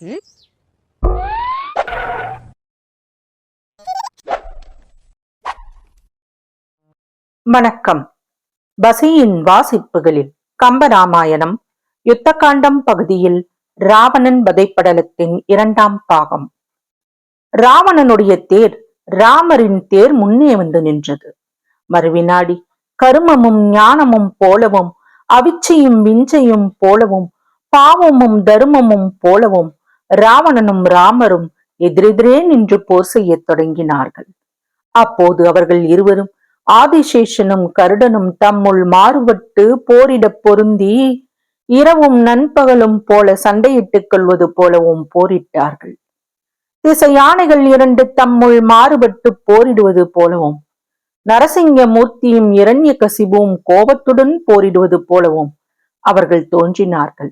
ம்? வணக்கம். பசியின் வாசிப்புகளில் கம்பராமாயணம் யுத்தகாண்டம் பகுதியில் ராவணன் வதைப்படலத்தின் இரண்டாம் பாகம். ராவணனுடைய தேர் ராமரின் தேர் முன்னே வந்து நின்றது. மறுவினாடி கருமமும் ஞானமும் போலவும் அவிச்சையும் விஞ்சையும் போலவும் பாவமும் தர்மமும் போலவும் ராவணனும் ராமரும் எதிரெதிரே நின்று போர் செய்ய தொடங்கினார்கள். அப்போது அவர்கள் இருவரும் ஆதிசேஷனும் கருடனும் தம்முள் மாறுபட்டு போரிடப் பொருந்தி இரவும் நண்பகலும் போல சண்டையிட்டுக் கொள்வது போலவும் போரிட்டார்கள். திசை யானைகள் இரண்டு தம்முள் மாறுபட்டு போரிடுவது போலவும் நரசிங்க மூர்த்தியும் இரண்ய கசிபும் கோபத்துடன் போரிடுவது போலவும் அவர்கள் தோன்றினார்கள்.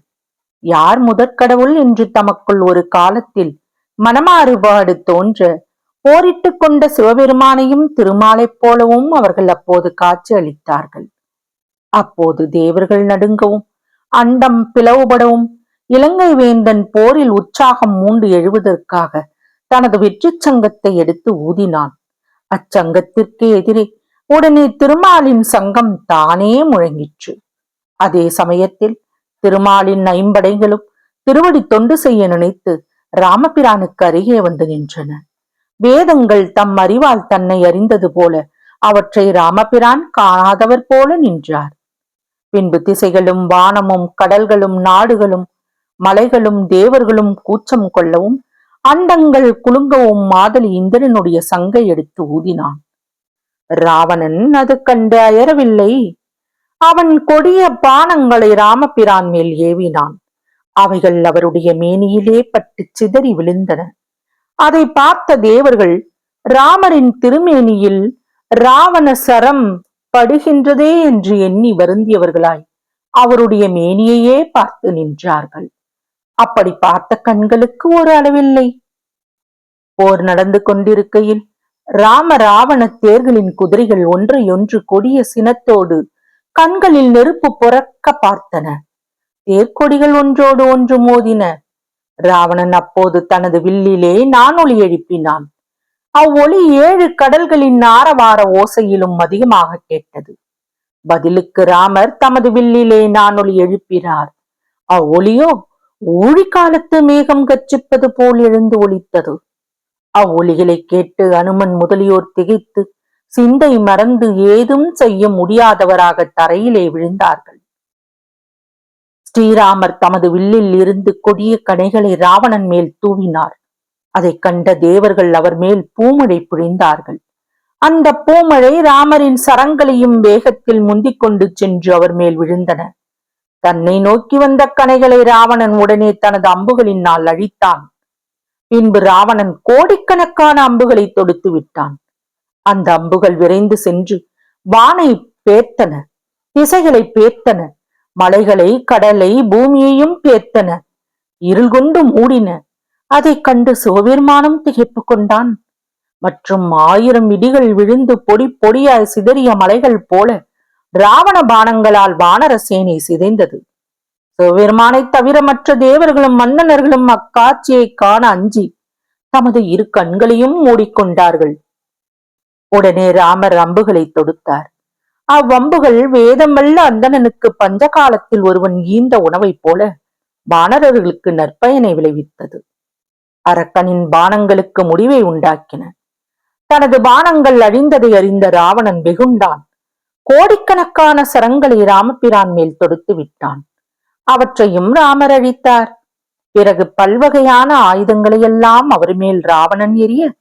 யார் முதற்கடவுள் என்று தமக்குள் ஒரு காலத்தில் மனமாறுபாடு தோன்ற போரிட்டுக் கொண்ட சிவபெருமானையும் திருமாலைப் போலவும் அவர்கள் அப்போது காட்சி அளித்தார்கள் அப்போது தேவர்கள் நடுங்கவும் அண்டம் பிளவுபடவும் இலங்கை வேந்தன் போரில் உற்சாகம் மூண்டு எழுவதற்காக தனது வெற்றி சங்கத்தை எடுத்து ஊதினான். அச்சங்கத்திற்கு எதிரே உடனே திருமாலின் சங்கம் தானே முழங்கிற்று. அதே சமயத்தில் திருமாலின் ஐம்படைகளும் திருவடி தொண்டு செய்ய நினைத்து ராமபிரானுக்கு அருகே வந்து நின்றன. வேதங்கள் தம் அறிவால் தன்னை அறிந்தது போல அவற்றை ராமபிரான் காணாதவர் போல நின்றார். பின்பு திசைகளும் வானமும் கடல்களும் நாடுகளும் மலைகளும் தேவர்களும் கூச்சம் கொள்ளவும் அண்டங்கள் குலுங்கவும் மாதலி இந்திரனுடைய சங்கை எடுத்து ஊதினான். ராவணன் அது கண்டு அயரவில்லை. அவன் கொடிய பானங்களை ராமபிரான் மேல் ஏவினான். அவைகள் அவருடைய மேனியிலே பட்டு சிதறி விழுந்தன. அதை பார்த்த தேவர்கள் ராமரின் திருமேனியில் ராவண சரம் படுகின்றதே என்று எண்ணி வருந்தியவர்களாய் அவருடைய மேனியையே பார்த்து நின்றார்கள். அப்படி பார்த்த கண்களுக்கு ஒரு அளவில்லை. போர் நடந்து கொண்டிருக்கையில் ராம ராவண தேர்களின் குதிரைகள் ஒன்றையொன்று கொடிய சினத்தோடு கண்களில் நெருப்பு புறக்க பார்த்தன. தேர்க்கொடிகள் ஒன்றோடு ஒன்று மோதின. ராவணன் அப்போது தனது வில்லிலே நானொலி எழுப்பினான். அவ்வொளி ஏழு கடல்களின் ஆரவார ஓசையிலும் அதிகமாக கேட்டது. பதிலுக்கு ராமர் தமது வில்லிலே நானொலி எழுப்பினார். அவ்வொலியோ ஊழிக்காலத்து மேகம் கச்சிப்பது போல் எழுந்து ஒலித்தது. அவ்வொலிகளை கேட்டு அனுமன் முதலியோர் திகைத்து சிந்தை மறந்து ஏதும் செய்ய முடியாதவராக தரையிலே விழுந்தார்கள். ஸ்ரீராமர் தமது வில்லில் இருந்து கொடிய கணைகளை ராவணன் மேல் தூவினார். அதைக் கண்ட தேவர்கள் அவர் மேல் பூமழை புழிந்தார்கள். அந்த பூமழை ராமரின் சரங்களையும் வேகத்தில் முந்திக் கொண்டு சென்று அவர் மேல் விழுந்தன. தன்னை நோக்கி வந்த கணைகளை ராவணன் உடனே தனது அம்புகளினால் அழித்தான். பின்பு ராவணன் கோடிக்கணக்கான அம்புகளை தொடுத்து விட்டான். அந்த அம்புகள் விரைந்து சென்று வானை பேர்த்தன திசைகளை பேர்த்தன மலைகளை கடலை பூமியையும் பேர்த்தன இருள் கொண்டு மூடின. அதைக் கண்டு சிவபெருமானும் திகைப்பு கொண்டான். மற்றும் ஆயிரம் இடிகள் விழுந்து பொடி பொடியாய் சிதறிய மலைகள் போல ராவண பானங்களால் வானர சேனை சிதைந்தது. சிவபெருமானை தவிர மற்ற தேவர்களும் மன்னனர்களும் அக்காட்சியை காண அஞ்சி தமது இரு கண்களையும் மூடிக்கொண்டார்கள். உடனே ராமர் அம்புகளை தொடுத்தார். அவ்வம்புகள் வேதமல்ல அந்தணனுக்கு பஞ்ச காலத்தில் ஒருவன் ஈந்த உணவைப் போல வானரர்களுக்கு நற்பயனை விளைவித்தது. அரக்கனின் பானங்களுக்கு முடிவை உண்டாக்கின. தனது பானங்கள் அழிந்ததை அறிந்த ராவணன் வெகுண்டான். கோடிக்கணக்கான சரங்களை ராமபிரான் மேல் தொடுத்து விட்டான். அவற்றையும் ராமர் அழித்தார். பிறகு பல்வகையான ஆயுதங்களை எல்லாம் அவர் மேல் ராவணன் எரிய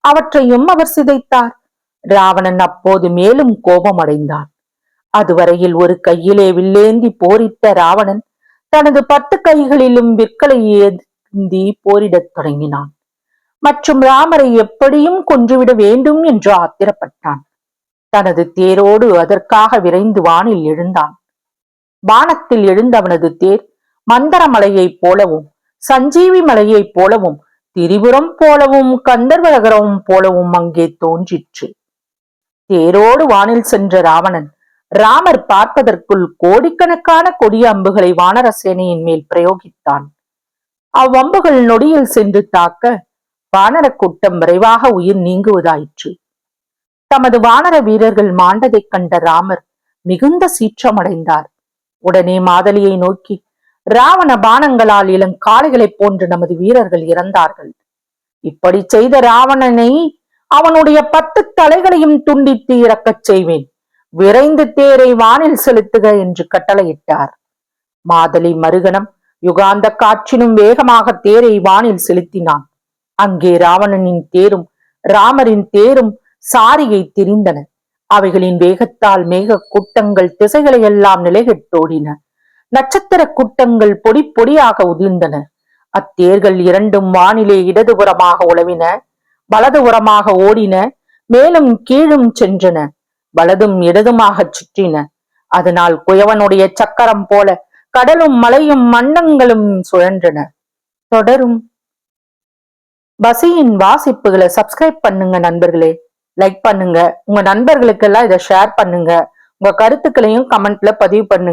அவற்றையும் அவர் சிதைத்தார். ராவணன் அப்போது மேலும் கோபம் அடைந்தான் அதுவரையில் ஒரு கையிலே வில்லேந்தி போரிட்ட ராவணன் தனது பத்து கைகளிலும் விற்களை ஏந்தி போரிடத் தொடங்கினான். மற்றும் ராமரை எப்படியும் கொன்றுவிட வேண்டும் என்று ஆத்திரப்பட்டான். தனது தேரோடு அதற்காக விரைந்து வானில் எழுந்தான். வானத்தில் எழுந்தவனது தேர் மந்தர மலையைப் போலவும் சஞ்சீவி மலையைப் போலவும் திரிபுரம் போலவும் கந்தர்வரகரம் போலவும் அங்கே தோன்றிற்று. தேரோடு வானில் சென்ற ராவணன் ராமர் பார்ப்பதற்குள் கோடிக்கணக்கான கொடிய அம்புகளை வானர சேனையின் மேல் பிரயோகித்தான். அவ்வம்புகள் நொடியில் சென்று தாக்க வானரக் கூட்டம் விரைவாக உயிர் நீங்குவதாயிற்று. தமது வானர வீரர்கள் மாண்டதைக் கண்ட ராமர் மிகுந்த சீற்றமடைந்தார். உடனே மாதலியை நோக்கி ராவண பானங்களால் இளங்காளைகளைப் போன்று நமது வீரர்கள் இறந்தார்கள். இப்படி செய்த ராவணனை அவனுடைய பத்து தலைகளையும் துண்டித்து இறக்கச் செய்வேன். விரைந்து தேரை வானில் செலுத்துக என்று கட்டளையிட்டார். மாதலி மருகனம் யுகாந்த காற்றினும் வேகமாக தேரை வானில் செலுத்தினான். அங்கே ராவணனின் தேரும் ராமரின் தேரும் சாரியை திரிந்தன. அவைகளின் வேகத்தால் மேக கூட்டங்கள் திசைகளை எல்லாம் நிலைகெட்டோடின நட்சத்திர கூட்டங்கள் பொடி பொடியாக உதிர்ந்தன. அத்தேர்கள் இரண்டும் வானிலே இடதுபுறமாக உழவின. வலது உரமாக ஓடின மேலும் கீழும் சென்றன. வலதும் இடதுமாகச் சுற்றின. அதனால் குயவனுடைய சக்கரம் போல கடலும் மலையும் மன்னங்களும் சுழன்றன. தொடரும். பசியின் வாசிப்புகளை சப்ஸ்கிரைப் பண்ணுங்க நண்பர்களே. லைக் பண்ணுங்க. உங்க நண்பர்களுக்கெல்லாம் இதை ஷேர் பண்ணுங்க. உங்க கருத்துக்களையும் கமெண்ட்ல பதிவு பண்ணுங்க.